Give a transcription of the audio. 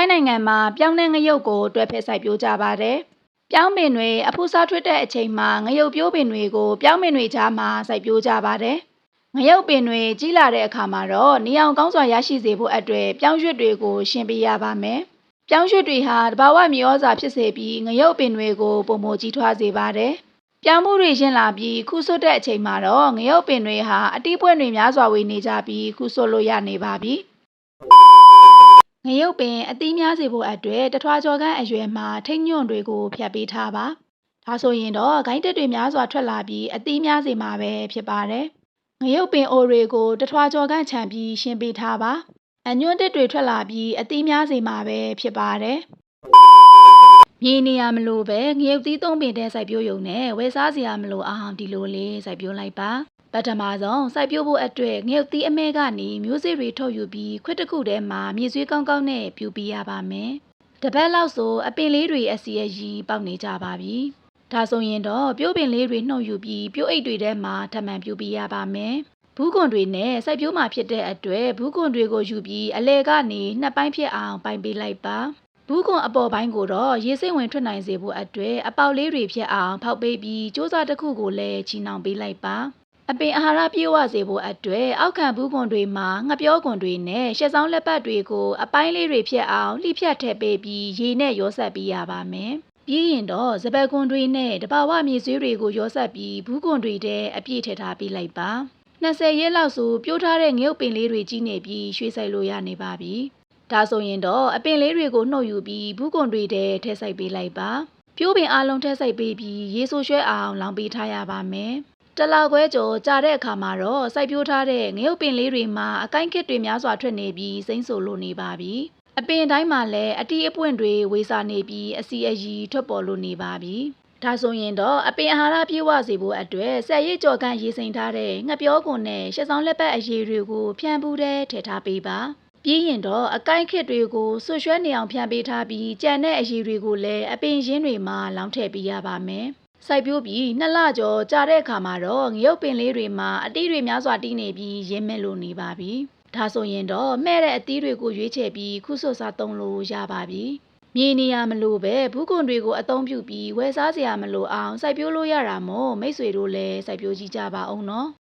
ထိုင်းနိုင်ငံမှာပြောင်းတဲ့ငရုတ်ကိုတွဲဖက်စိုက်ပျိုးကြပါတယ်။ပြောင်းပင်တွေအဖူးစားထွက်တဲ့အချိန်မှာငရုတ်ပြိုးပင်တွေကိုပြောင်းပင်တွေကြားမှာစိုက်ပျိုးကြပါတယ်။ငရုတ်ပင်တွေကြီးလာတဲ့အခါမှာတော့နေအောင်ကောင်းစွာရရှိစေဖို့အတွက်ပြောင်းရွက်တွေကိုရှင်းပေးရပါမယ်။ပြောင်းရွက်တွေဟာတဘာဝမြေဩဇာဖြစ်စေပြီးငရုတ်ပင်တွေကိုပုံမကြီးထွားစေပါတယ်။ပြောင်းမှုတွေရှင်းလာပြီးခုဆွတ်တဲ့အချိန်မှာတော့ငရုတ်ပင်တွေဟာအတိပွင့်တွေများစွာဝေနေကြပြီးခုဆွတ်လို့ရနေပါပြီ။ ငရုတ်ပင်အသီးများစေဖို့အတွက်တထွားကျော်ခန့်အရွယ်မှာထိတ်ညွန့်တွေကိုဖြတ်ပေးထားပါ။ဒါဆိုရင်တော့ဂိုင်းတက်တွေများစွာထွက်လာပြီးအသီးများစေမှာပဲဖြစ်ပါတယ်။ငရုတ်ပင်အိုတွေကိုတထွားကျော်ခန့်ခြံပြီးရှင်းပေးထားပါ။အညွန့်တက်တွေထွက်လာပြီးအသီးများစေမှာပဲဖြစ်ပါတယ်။မြေနေရမလို့ပဲငရုတ်သီးသုံးပင်တဲ့စိုက်ပျိုးရုံနဲ့ဝယ်စားစရာမလိုအောင်ဒီလိုလေးစိုက်ပျိုးလိုက်ပါ ပထမဆုံးစိုက်ပျိုးဖို့အတွက်ငရုတ်သီးအမဲကနေမျိုးစေ့တွေထုတ်ယူပြီးခွက်တစ်ခုထဲမှာမြေဆွေးကောင်းကောင်းနဲ့ပြူပေးရပါမယ်တပတ်လောက်ဆိုအပင်လေးတွေအစီအရီပေါက်နေကြပါပြီဒါဆိုရင်တော့ပြိုးပင်လေးတွေနှုတ်ယူပြီးပြိုးအိတ်တွေထဲမှာထပ်မံပြူပေးရပါမယ်ဘူးကွန်တွေနဲ့စိုက်ပျိုးမှာဖြစ်တဲ့အတွက်ဘူးကွန်တွေကိုယူပြီးအလဲကနေနှစ်ပိုင်းဖြစ်အောင်ပိုင်းပေးလိုက်ပါဘူးကွန်အပေါ်ပိုင်းကိုတော့ရေစိမ့်ဝင်ထွက်နိုင်စေဖို့အတွက်အပေါက်လေးတွေဖြစ်အောင်ဖောက်ပေးပြီးစ조사တစ်ခုကိုလည်းချီနှောင်ပေးလိုက်ပါ အပင်အာဟာရပြည့်ဝစေဖို့အတွက်အောက်ခံဘူးကွန်တွေမှာငပြောကွန်တွေနဲ့ရှက်ဆောင်လက်ပတ်တွေကိုအပိုင်းလေးတွေဖြစ်အောင်လှိဖြတ်ထည့်ပေးပြီးရေနဲ့ရောဆက်ပေးရပါမယ်ပြီးရင်တော့စပယ်ကွန်တွေနဲ့တဘာဝမြေဆွေးတွေကိုရောဆက်ပြီးဘူးကွန်တွေထဲအပြည့်ထည့်ထားပေးလိုက်ပါ20ရက်လောက်ဆိုပြိုးထားတဲ့ငရုတ်ပင်လေးတွေကြီးနေပြီးရွှေ့ဆိုင်လို့ရနေပါပြီဒါဆိုရင်တော့အပင်လေးတွေကိုနှုတ်ယူပြီးဘူးကွန်တွေထဲထည့်ဆိုင်ပေးလိုက်ပါပြိုးပင်အလုံးထည့်ဆိုင်ပေးပြီးရေဆိုရွှဲအောင်လောင်ပေးထားရပါမယ် တလာခွဲကျော်ကြာတဲ့အခါမှာတော့စိုက်ပျိုးထားတဲ့ငရုတ်ပင်လေးတွေမှာအကိုင်းခစ်တွေများစွာထွက်နေပြီးစိမ့်ဆိုလို့နေပါပြီအပင်တိုင်းမှာလည်းအတီးအပွင့်တွေဝေစာနေပြီးအစီအရီထွက်ပေါ်လို့နေပါပြီဒါဆိုရင်တော့အပင်အာဟာရပြည့်ဝစေဖို့အတွက်ဆက်ရည်ကြော်ကန်ရေးစိမ်ထားတဲ့ငှက်ပြောကွန်နဲ့ရှက်ဆောင်လက်ပတ်အရည်တွေကိုဖြန့်ပူးတဲ့ထည့်ထားပေးပါပြီးရင်တော့အကိုင်းခစ်တွေကိုဆွရွှဲနေအောင်ဖြန့်ပေးထားပြီးကြံတဲ့အရည်တွေကိုလည်းအပင်ရင်းတွေမှာလောင်းထည့်ပေးရပါမယ် စိုက်ပျိုးပြီးနှစ်လကျော်ကြာတဲ့အခါမှာတော့ငရုတ်ပင်လေးတွေမှာအတီးတွေများစွာတီးနေပြီးရင်းမဲ့လို့နေပါပြီ။ဒါဆိုရင်တော့မဲ့တဲ့အတီးတွေကိုရွေးချယ်ပြီးခုဆွတ်စားသုံးလို့ရပါပြီ။မြေနေရမလို့ပဲဘူးကွန်တွေကိုအသုံးပြုပြီးဝယ်စားစရာမလိုအောင်စိုက်ပျိုးလို့ရတာမို့မိတ်ဆွေတို့လည်းစိုက်ပျိုးကြည့်ကြပါအောင်နော်။